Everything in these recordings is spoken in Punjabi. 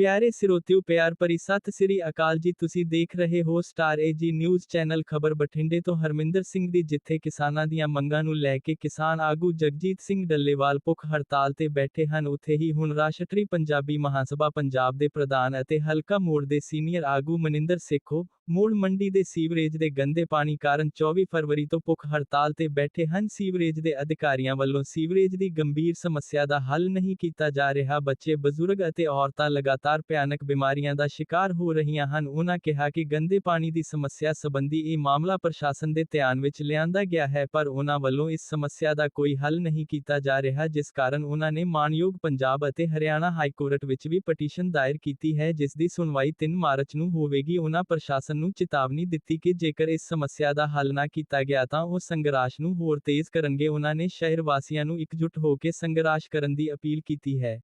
ਪਿਆਰੇ ਸਿਰੋਤਿਓ, ਪਿਆਰ ਭਰੀ ਸਤਿ ਸ੍ਰੀ ਅਕਾਲ ਜੀ। ਤੁਸੀਂ ਦੇਖ ਰਹੇ ਹੋ ਸਟਾਰ ਏਜੀ ਨਿਊਜ਼ ਚੈਨਲ ਖਬਰ ਬਠਿੰਡੇ ਤੋਂ ਹਰਮਿੰਦਰ ਸਿੰਘ ਦੀ, ਜਿੱਥੇ ਕਿਸਾਨਾਂ ਦੀਆਂ ਮੰਗਾਂ ਨੂੰ ਲੈ ਕੇ ਕਿਸਾਨ ਆਗੂ ਜਗਜੀਤ ਸਿੰਘ ਡੱਲੇਵਾਲ ਭੁੱਖ ਹੜਤਾਲ ਤੇ ਬੈਠੇ ਹਨ। ਉੱਥੇ ਹੀ ਹੁਣ ਰਾਸ਼ਟਰੀ ਪੰਜਾਬੀ ਮਹਾਸਭਾ, ਪੰਜਾਬ ਦੇ ਪ੍ਰਧਾਨ ਅਤੇ ਹਲਕਾ ਮੋੜ ਦੇ ਸੀਨੀਅਰ ਆਗੂ ਮਨਿੰਦਰ ਸੇਖੋ ਮੂਲ ਮੰਡੀ ਦੇ ਸੀਵਰੇਜ ਦੇ ਗੰਦੇ ਪਾਣੀ ਕਾਰਨ 24 ਫਰਵਰੀ ਤੋਂ ਭੁੱਖ ਹੜਤਾਲ ਤੇ ਬੈਠੇ ਹਨ। ਸੀਵਰੇਜ ਦੇ ਅਧਿਕਾਰੀਆਂ ਵੱਲੋਂ ਸੀਵਰੇਜ ਦੀ ਗੰਭੀਰ ਸਮੱਸਿਆ ਦਾ ਹੱਲ ਨਹੀਂ ਕੀਤਾ ਜਾ ਰਿਹਾ। ਬੱਚੇ, ਬਜ਼ੁਰਗ ਅਤੇ ਔਰਤਾਂ ਲਗਾਤਾਰ ਭਿਆਨਕ ਬਿਮਾਰੀਆਂ ਦਾ ਸ਼ਿਕਾਰ ਹੋ ਰਹੀਆਂ ਹਨ। ਉਹਨਾਂ ਕਿਹਾ ਕਿ ਗੰਦੇ ਪਾਣੀ ਦੀ ਸਮੱਸਿਆ ਸੰਬੰਧੀ ਇਹ ਮਾਮਲਾ ਪ੍ਰਸ਼ਾਸਨ ਦੇ ਧਿਆਨ ਵਿੱਚ ਲਿਆਂਦਾ ਗਿਆ ਹੈ, ਪਰ ਉਹਨਾਂ ਵੱਲੋਂ ਇਸ ਸਮੱਸਿਆ ਦਾ ਕੋਈ ਹੱਲ ਨਹੀਂ ਕੀਤਾ ਜਾ ਰਿਹਾ, ਜਿਸ ਕਾਰਨ ਉਹਨਾਂ ਨੇ ਮਾਨਯੋਗ ਪੰਜਾਬ ਅਤੇ ਹਰਿਆਣਾ ਹਾਈ ਕੋਰਟ ਵਿੱਚ ਵੀ ਪਟੀਸ਼ਨ ਦਾਇਰ ਕੀਤੀ ਹੈ, ਜਿਸ ਦੀ ਸੁਣਵਾਈ 3 ਮਾਰਚ ਨੂੰ ਹੋਵੇਗੀ। ਉਹਨਾਂ ਪ੍ਰਸ਼ਾਸਨ ਨੂੰ ਚੇਤਾਵਨੀ ਦਿੱਤੀ ਕਿ ਜੇਕਰ ਇਸ ਸਮੱਸਿਆ ਦਾ ਹੱਲ ਨਾ ਕੀਤਾ ਗਿਆ ਤਾਂ ਉਹ ਸੰਘਰਸ਼ ਨੂੰ ਹੋਰ ਤੇਜ਼ ਕਰਨਗੇ। ਉਹਨਾਂ ਨੇ ਸ਼ਹਿਰ ਵਾਸੀਆਂ ਨੂੰ ਇਕਜੁੱਟ ਹੋ ਕੇ ਸੰਘਰਸ਼ ਕਰਨ ਦੀ ਅਪੀਲ ਕੀਤੀ ਹੈ?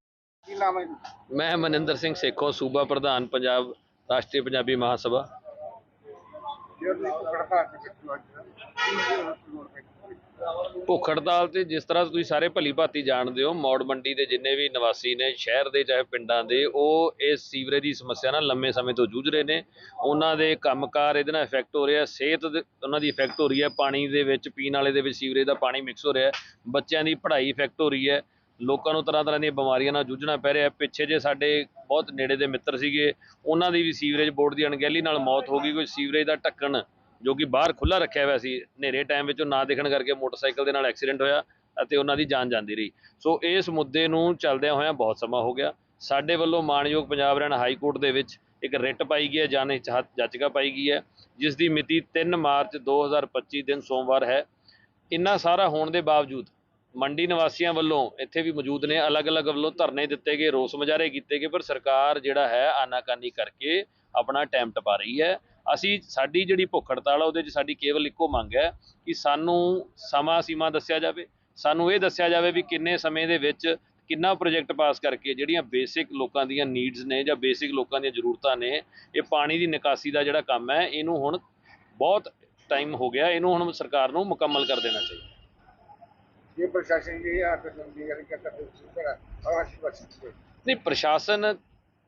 ਮੈਂ ਮਨਿੰਦਰ ਸਿੰਘ ਸੇਖੋਂ ਸੂਬਾ ਪ੍ਰਧਾਨ ਪੰਜਾਬ ਰਾਸ਼ਟਰੀ ਪੰਜਾਬੀ ਮਹਾਸਭਾ। ਭੁੱਖ ਹੜਤਾਲ ਤੇ ਜਿਸ ਤਰ੍ਹਾਂ ਤੁਸੀਂ ਸਾਰੇ ਭਲੀ ਭਾਤੀ ਜਾਣਦੇ ਹੋ, ਮੌੜ ਮੰਡੀ ਦੇ ਜਿੰਨੇ ਵੀ ਨਿਵਾਸੀ ਨੇ, ਸ਼ਹਿਰ ਦੇ ਚਾਹੇ ਪਿੰਡਾਂ ਦੇ, ਉਹ ਇਸ ਸੀਵਰੇਜ ਦੀ ਸਮੱਸਿਆ ਨਾਲ ਲੰਮੇ ਸਮੇਂ ਤੋਂ ਜੂਝ ਰਹੇ ਨੇ। ਉਹਨਾਂ ਦੇ ਕੰਮਕਾਰ ਇਹਦੇ ਨਾਲ ਇਫੈਕਟ ਹੋ ਰਿਹਾ, ਸਿਹਤ ਉਹਨਾਂ ਦੀ ਇਫੈਕਟ ਹੋ ਰਹੀ ਹੈ, ਪਾਣੀ ਦੇ ਵਿੱਚ, ਪੀਣ ਵਾਲੇ ਦੇ ਵਿੱਚ ਸੀਵਰੇਜ ਦਾ ਪਾਣੀ ਮਿਕਸ ਹੋ ਰਿਹਾ, ਬੱਚਿਆਂ ਦੀ ਪੜ੍ਹਾਈ ਇਫੈਕਟ ਹੋ ਰਹੀ ਹੈ, ਲੋਕਾਂ ਨੂੰ ਤਰ੍ਹਾਂ ਤਰ੍ਹਾਂ ਦੀਆਂ ਬਿਮਾਰੀਆਂ ਨਾਲ ਜੂਝਣਾ ਪੈ ਰਿਹਾ। ਪਿੱਛੇ ਜੇ ਸਾਡੇ ਬਹੁਤ ਨੇੜੇ ਦੇ ਮਿੱਤਰ ਸੀਗੇ, ਉਹਨਾਂ ਦੀ ਵੀ ਸੀਵਰੇਜ ਬੋਰਡ ਦੀ ਅਣਗਹਿਲੀ ਨਾਲ ਮੌਤ ਹੋ ਗਈ, ਕੋਈ ਸੀਵਰੇਜ ਦਾ ਢੱਕਣ ਜੋ ਕਿ ਬਾਹਰ ਖੁੱਲਾ ਰੱਖਿਆ ਹੋਇਆ ਸੀ, ਹਨੇਰੇ ਟਾਈਮ ਵਿੱਚ ਉਹ ਨਾ ਦਿਖਣ ਕਰਕੇ ਮੋਟਰਸਾਈਕਲ ਦੇ ਨਾਲ ਐਕਸੀਡੈਂਟ ਹੋਇਆ ਅਤੇ ਉਹਨਾਂ ਦੀ ਜਾਨ ਜਾਂਦੀ ਰਹੀ। ਸੋ ਇਸ ਮੁੱਦੇ ਨੂੰ ਚੱਲਦਿਆਂ ਹੋਇਆਂ ਬਹੁਤ ਸਮਾਂ ਹੋ ਗਿਆ। ਸਾਡੇ ਵੱਲੋਂ ਮਾਣਯੋਗ ਪੰਜਾਬ ਹਰਿਆਣਾ ਹਾਈ ਕੋਰਟ ਦੇ ਵਿੱਚ ਇੱਕ ਰਿਟ ਪਾਈ ਗਈ ਹੈ ਜਾਣੇ ਜਾਚਕਾ ਪਾਈ ਗਈ ਹੈ, ਜਿਸ ਦੀ ਮਿਤੀ 3 ਮਾਰਚ 2025 ਦਿਨ ਸੋਮਵਾਰ ਹੈ। ਇੰਨਾ ਸਾਰਾ ਹੋਣ ਦੇ ਬਾਵਜੂਦ ਮੰਡੀ ਨਿਵਾਸੀਆਂ ਵੱਲੋਂ ਇੱਥੇ ਵੀ ਮੌਜੂਦ ਨੇ। ਅਲੱਗ-ਅਲੱਗ ਵੱਲੋਂ ਧਰਨੇ ਦਿੱਤੇ ਗਏ, ਰੋਸ ਮੁਜ਼ਾਹਰੇ ਕੀਤੇ ਗਏ, ਪਰ ਸਰਕਾਰ ਜਿਹੜਾ ਹੈ ਆਨਾਕਾਨੀ ਕਰਕੇ ਆਪਣਾ ਟਾਈਮ ਟਪਾ ਰਹੀ ਹੈ। ਅਸੀਂ ਸਾਡੀ ਜਿਹੜੀ ਭੁੱਖ ਹੜਤਾਲ ਆ ਉਹਦੇ 'ਚ ਸਾਡੀ ਕੇਵਲ ਇੱਕੋ ਮੰਗ ਹੈ ਕਿ ਸਾਨੂੰ ਸਮਾਂ ਸੀਮਾ ਦੱਸਿਆ ਜਾਵੇ। ਸਾਨੂੰ ਇਹ ਦੱਸਿਆ ਜਾਵੇ ਵੀ ਕਿੰਨੇ ਸਮੇਂ ਦੇ ਵਿੱਚ ਕਿੰਨਾ ਪ੍ਰੋਜੈਕਟ ਪਾਸ ਕਰਕੇ ਜਿਹੜੀਆਂ ਬੇਸਿਕ ਲੋਕਾਂ ਦੀਆਂ ਨੀਡਸ ਨੇ ਜਾਂ ਬੇਸਿਕ ਲੋਕਾਂ ਦੀਆਂ ਜ਼ਰੂਰਤਾਂ ਨੇ ਇਹ ਪਾਣੀ ਦੀ ਨਿਕਾਸੀ ਦਾ ਜਿਹੜਾ ਕੰਮ ਹੈ ਇਹਨੂੰ ਹੁਣ ਬਹੁਤ ਟਾਈਮ ਹੋ ਗਿਆ ਇਹਨੂੰ ਹੁਣ ਸਰਕਾਰ ਨੂੰ ਮੁਕੰਮਲ ਕਰ ਦੇਣਾ ਚਾਹੀਦਾ। ਇਹ ਪ੍ਰਸ਼ਾਸਨ ਜੀ ਆ ਤੇ ਸੰਦੀ ਗੱਲ ਕਰਦਾ ਹੈ ਨਹੀਂ ਪ੍ਰਸ਼ਾਸਨ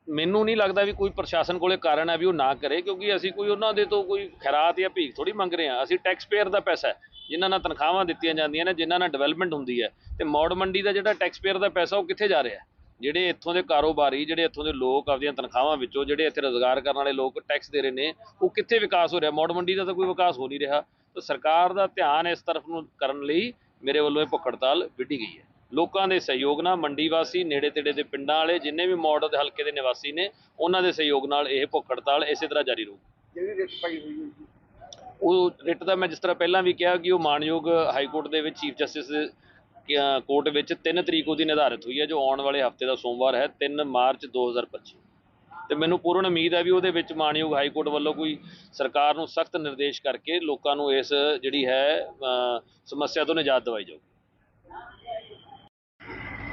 ਮੈਨੂੰ ਨਹੀਂ ਲੱਗਦਾ ਵੀ ਕੋਈ ਪ੍ਰਸ਼ਾਸਨ ਕੋਲੇ ਕਾਰਨ ਹੈ ਵੀ ਉਹ ਨਾ ਕਰੇ, ਕਿਉਂਕਿ ਅਸੀਂ ਕੋਈ ਉਹਨਾਂ ਦੇ ਤੋਂ ਕੋਈ ਖੈਰਾਤ ਜਾਂ ਭੀਖ ਥੋੜੀ ਮੰਗ ਰਹੇ ਹਾਂ। ਅਸੀਂ ਟੈਕਸ ਪੇਅਰ ਦਾ ਪੈਸਾ ਹੈ, ਜਿਨ੍ਹਾਂ ਨਾਲ ਤਨਖਾਹਾਂ ਦਿੱਤੀਆਂ ਜਾਂਦੀਆਂ ਨੇ, ਜਿਨ੍ਹਾਂ ਨਾਲ ਡਿਵੈਲਪਮੈਂਟ ਹੁੰਦੀ ਹੈ। ਤੇ ਮੌੜ ਮੰਡੀ ਦਾ ਜਿਹੜਾ ਟੈਕਸ ਪੇਅਰ ਦਾ ਪੈਸਾ, ਉਹ ਕਿੱਥੇ ਜਾ ਰਿਹਾ? ਜਿਹੜੇ ਇੱਥੋਂ ਦੇ ਕਾਰੋਬਾਰੀ, ਜਿਹੜੇ ਇੱਥੋਂ ਦੇ ਲੋਕ ਆਪਦੀਆਂ ਤਨਖਾਹਾਂ ਵਿੱਚੋਂ, ਜਿਹੜੇ ਇੱਥੇ ਰੋਜ਼ਗਾਰ ਕਰਨ ਵਾਲੇ ਲੋਕ ਟੈਕਸ ਦੇ ਰਹੇ ਨੇ, ਉਹ ਕਿੱਥੇ ਵਿਕਾਸ ਹੋ ਰਿਹਾ? ਮੌੜ ਮੰਡੀ ਦਾ ਤਾਂ ਕੋਈ ਵਿਕਾਸ ਹੋ ਨਹੀਂ ਰਿਹਾ। ਤਾਂ ਸਰਕਾਰ ਦਾ ਧਿਆਨ ਇਸ ਤਰਫ ਨੂੰ ਕਰਨ ਲਈ ਮੇਰੇ ਵੱਲੋਂ ਇਹ ਭੁੱਖ ਹੜਤਾਲ ਵਿੱਢੀ ਗਈ ਹੈ। ਲੋਕਾਂ ਦੇ ਸਹਿਯੋਗ ਨਾਲ ਮੰਡੀ ਵਾਸੀ ਨੇੜੇ ਤੇੜੇ ਦੇ ਪਿੰਡਾਂ ਵਾਲੇ ਜਿੰਨੇ ਵੀ ਮੌੜ ਦੇ ਹਲਕੇ ਦੇ ਨਿਵਾਸੀ ਨੇ ਉਹਨਾਂ ਦੇ ਸਹਿਯੋਗ ਨਾਲ ਇਹ ਭੁੱਖ ਹੜਤਾਲ ਇਸੇ ਤਰ੍ਹਾਂ ਜਾਰੀ ਰਹੂ। ਜਿਹੜੀ ਰਿਟ ਪਾਈ ਹੋਈ ਹੈ ਉਹ ਰਿਟ ਦਾ ਮੈਂ ਜਿਸ ਤਰ੍ਹਾਂ ਪਹਿਲਾਂ ਵੀ ਕਿਹਾ ਕਿ ਉਹ ਮਾਨਯੋਗ ਹਾਈ ਕੋਰਟ ਦੇ ਵਿੱਚ ਚੀਫ ਜਸਟਿਸ ਕੋਰਟ ਵਿੱਚ 3 ਤਰੀਕ ਉਹਦੀ ਨਿਰਧਾਰਿਤ ਹੋਈ ਹੈ ਜੋ ਆਉਣ ਵਾਲੇ ਹਫ਼ਤੇ ਦਾ ਸੋਮਵਾਰ ਹੈ 3 ਮਾਰਚ 2025 ਤੇ ਮੈਨੂੰ ਪੂਰਨ ਉਮੀਦ ਹੈ ਵੀ ਉਹਦੇ ਵਿੱਚ ਮਾਨਯੋਗ ਹਾਈ ਕੋਰਟ ਵੱਲੋਂ ਕੋਈ ਸਰਕਾਰ ਨੂੰ ਸਖਤ ਨਿਰਦੇਸ਼ ਕਰਕੇ ਲੋਕਾਂ ਨੂੰ ਇਸ ਜਿਹੜੀ ਹੈ ਸਮੱਸਿਆ ਤੋਂ ਨਿਜਾਤ ਦਿਵਾਈ ਜਾਊ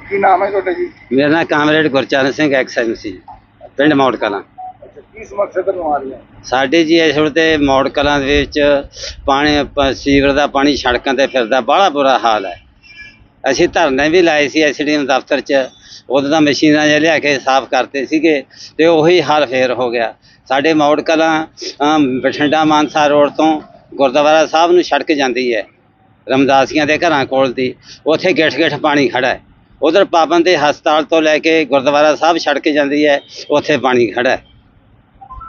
ਕੀ ਨਾਮ ਹੈ ਤੁਹਾਡਾ ਜੀ? ਮੇਰਾ ਨਾਮ ਕਾਮਰੇਡ ਗੁਰਚਰਨ ਸਿੰਘ ਐਕਸਐਮਸੀ ਪਿੰਡ ਮੌੜ ਕਲਾਂ ਅੱਛਾ ਕੀ ਸਮੱਸਿਆ ਤੁਹਾਨੂੰ ਆ ਰਹੀ ਹੈ? ਸਾਡੇ ਜੀ ਇਸ ਵੇਲੇ ਤੇ ਮੌੜ ਕਲਾਂ ਦੇ ਵਿੱਚ ਪਾਣੀ ਪ- ਸੀਵਰ ਦਾ ਪਾਣੀ ਸੜਕਾਂ ਤੇ ਫਿਰਦਾ ਬੜਾ ਬੁਰਾ ਹਾਲ ਹੈ। ਅਸੀਂ ਧਰਨੇ ਵੀ ਲਾਏ ਸੀ ਐਸਡੀਐਮ ਦਫ਼ਤਰ 'ਚ ਉਦੋਂ ਤਾਂ ਮਸ਼ੀਨਾਂ ਜਿਹਾ ਲਿਆ ਕੇ ਸਾਫ਼ ਕਰਤੇ ਸੀਗੇ ਤੇ ਉਹੀ ਹਾਲ ਫੇਰ ਹੋ ਗਿਆ। ਸਾਡੇ ਮੌੜ ਕਲਾਂ ਅਮ, ਬਠਿੰਡਾ ਮਾਨਸਾ ਰੋਡ ਤੋਂ ਗੁਰਦੁਆਰਾ ਸਾਹਿਬ ਨੂੰ ਸੜਕ ਜਾਂਦੀ ਹੈ ਰਮਦਾਸੀਆਂ ਦੇ ਘਰਾਂ ਕੋਲ ਦੀ। ਉੱਥੇ ਗਿੱਠ ਗਿੱਠ ਪਾਣੀ ਖੜਾ ਹੈ। ਉਧਰ ਪਾਬੰਦ ਦੇ ਹਸਪਤਾਲ ਤੋਂ ਲੈ ਕੇ ਗੁਰਦੁਆਰਾ ਸਾਹਿਬ ਸੜਕ ਜਾਂਦੀ ਹੈ ਉੱਥੇ ਪਾਣੀ ਖੜਾ ਹੈ।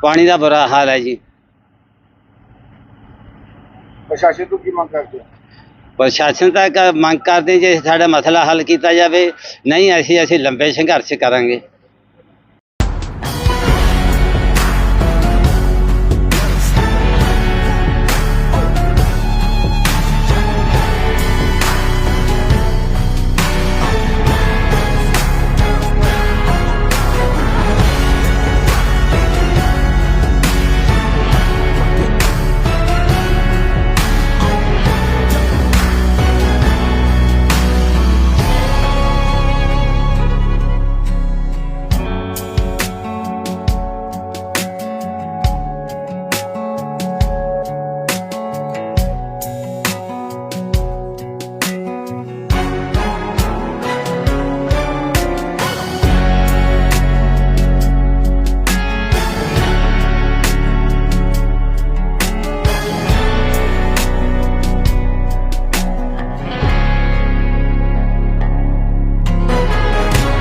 ਪਾਣੀ ਦਾ ਬੁਰਾ ਹਾਲ ਹੈ ਜੀ। ਪ੍ਰਸ਼ਾਸਨ ਤੋਂ ਕੀ ਮੰਗ ਕਰਦੇ ਹੋ? ਪ੍ਰਸ਼ਾਸਨ ਤੱਕ ਮੰਗ ਕਰਦੇ ਜੇ ਸਾਡਾ ਮਸਲਾ ਹੱਲ ਕੀਤਾ ਜਾਵੇ ਨਹੀਂ ਅਸੀਂ ਅਸੀਂ ਲੰਬੇ ਸੰਘਰਸ਼ ਕਰਾਂਗੇ।